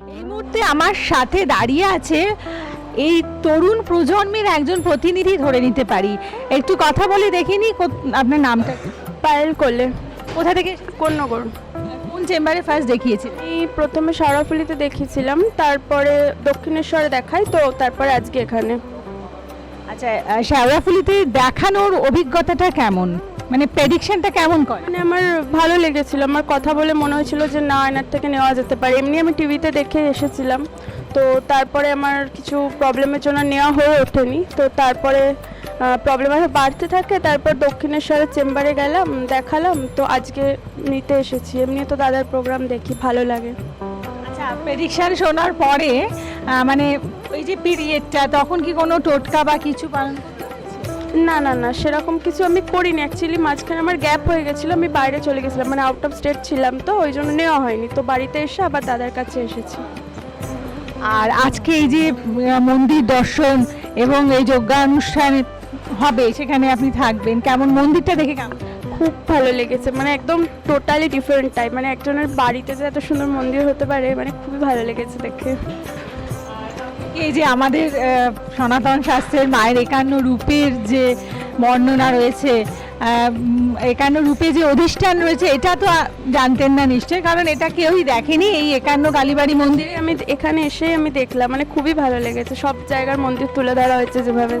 এই মুহূর্তে আমার সাথে দাঁড়িয়ে আছে এই তরুণ প্রজন্মের একজন প্রতিনিধি ধরে নিতে পারি। একটু কথা বলে দেখিনি আপনার নামটা? পায়েল করলে কোথা থেকে কোন্নগর কোন চেম্বারে ফার্স্ট দেখিয়েছি আমি প্রথমে সারাফুলিতে দেখিয়েছিলাম তারপরে দক্ষিণেশ্বরে দেখাই তো তারপরে আজকে এখানে। আচ্ছা শেওড়াফুলিতে দেখানোর অভিজ্ঞতাটা কেমন? মানে প্রেডিকশনটা কেমন করে? মানে আমার ভালো লেগেছিল। আমার কথা বলে মনে হয়েছিল যে না এনার থেকে নেওয়া যেতে পারে। এমনি আমি টিভিতে দেখে এসেছিলাম। তো তারপরে আমার কিছু প্রবলেমের জন্য নেওয়া হয়ে ওঠেনি। তো তারপরে প্রবলেম আরও বাড়তে থাকে। তারপর দক্ষিণেশ্বরের চেম্বারে গেলাম দেখালাম। তো আজকে নিতে এসেছি। এমনি তো দাদার প্রোগ্রাম দেখি ভালো লাগে। আচ্ছা প্রেডিকশন শোনার পরে মানে ওই যে পিরিয়ডটা তখন কি কোনো টোটকা বা কিছু পালন না না না সেরকম কিছু আমি করিনি। অ্যাকচুয়ালি মাঝখানে আমার গ্যাপ হয়ে গেছিল আমি বাইরে চলে গেছিলাম মানে আউট অফ স্টেট ছিলাম তো ওই জন্য নেওয়া হয়নি। তো বাড়িতে এসে আবার দাদার কাছে এসেছি। আর আজকে এই যে মন্দির দর্শন এবং এই যজ্ঞানুষ্ঠান হবে সেখানে আপনি থাকবেন। কেমন মন্দিরটা দেখে কেমন? খুব ভালো লেগেছে মানে একদম টোটালি ডিফারেন্ট টাইপ মানে একজনের বাড়িতে যে এত সুন্দর মন্দির হতে পারে মানে খুবই ভালো লেগেছে দেখে। এই যে আমাদের সনাতন শাস্ত্রের মায়ের একান্ন রূপের যে বর্ণনা রয়েছে একান্ন রূপে যে অধিষ্ঠান রয়েছে, এটা তো জানতেন না নিশ্চয়ই, কারণ এটা কেউই দেখেনি। এই একান্ন কালীবাড়ি মন্দিরে আমি এখানে এসে আমি দেখলাম মানে খুবই ভালো লেগেছে, সব জায়গার মন্দির তুলে ধরা হয়েছে যেভাবে।